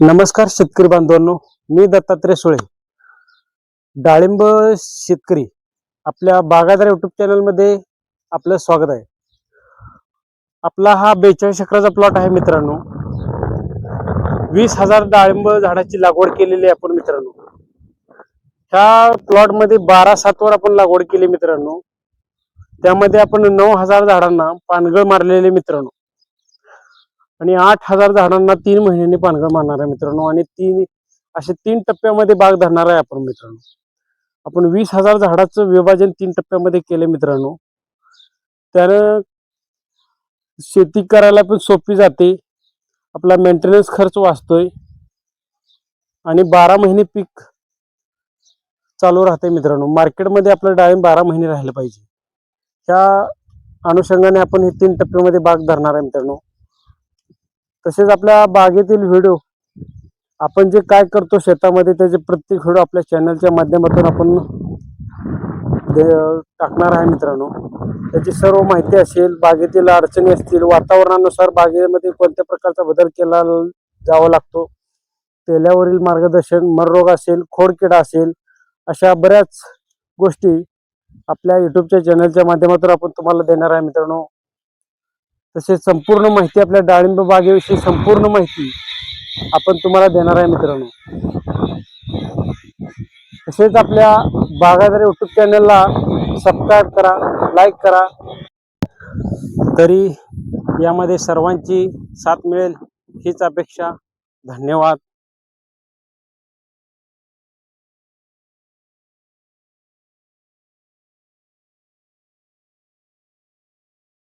नमस्कार शेतकरी बांधवांनो मी दत्तात्रय सुळे. डाळिंब शेतकरी आपल्या बागायदार युट्यूब चॅनलमध्ये आपलं स्वागत आहे. आपला हा बेचाळीस एकराचा प्लॉट आहे मित्रांनो. वीस हजार डाळिंब झाडाची लागवड केलेली आहे आपण मित्रांनो. ह्या प्लॉटमध्ये बारा सातवर आपण लागवड केली मित्रांनो. त्यामध्ये आपण नऊ हजार झाडांना पानगळ मारलेले मित्रांनो. आणि आठ हजार झाडांना तीन महिन्यांनी पानगळ मारणार आहे मित्रांनो. आणि तीन असे तीन टप्प्यामध्ये बाग धरणार आहे आपण मित्रांनो. आपण वीस हजार झाडाचं विभाजन तीन टप्प्यामध्ये केले मित्रांनो. त्यानं शेती करायला पण सोपी जाते. आपला मेंटेनन्स खर्च वाचतोय. आणि बारा महिने पीक चालू राहते मित्रांनो. मार्केटमध्ये आपलं डाळिंब बारा महिने राहिलं पाहिजे. त्या अनुषंगाने आपण हे तीन टप्प्यामध्ये बाग धरणार आहे मित्रांनो. तसेच आपल्या बागेतील व्हिडिओ आपण जे काय करतो शेतामध्ये त्याचे प्रत्येक व्हिडिओ आपल्या चॅनलच्या माध्यमातून आपण दे- टाकणार आहे मित्रांनो. त्याची सर्व माहिती असेल बागेतील अडचणी असतील वातावरणानुसार बागेमध्ये कोणत्या प्रकारचा बदल केला जावा लागतो तेल्यावरील मार्गदर्शन मररोग असेल खोडकिडा असेल अशा बऱ्याच गोष्टी आपल्या युट्यूबच्या चॅनलच्या माध्यमातून आपण तुम्हाला देणार आहे मित्रांनो. तसेच संपूर्ण माहिती आपल्या डाळिंब बागेविषयी संपूर्ण माहिती आपण तुम्हाला देणार आहे मित्रांनो. तसेच आपल्या बागायदार युट्यूब चॅनलला सबस्क्राईब करा लाईक करा. तरी यामध्ये सर्वांची साथ मिळेल हीच अपेक्षा. धन्यवाद.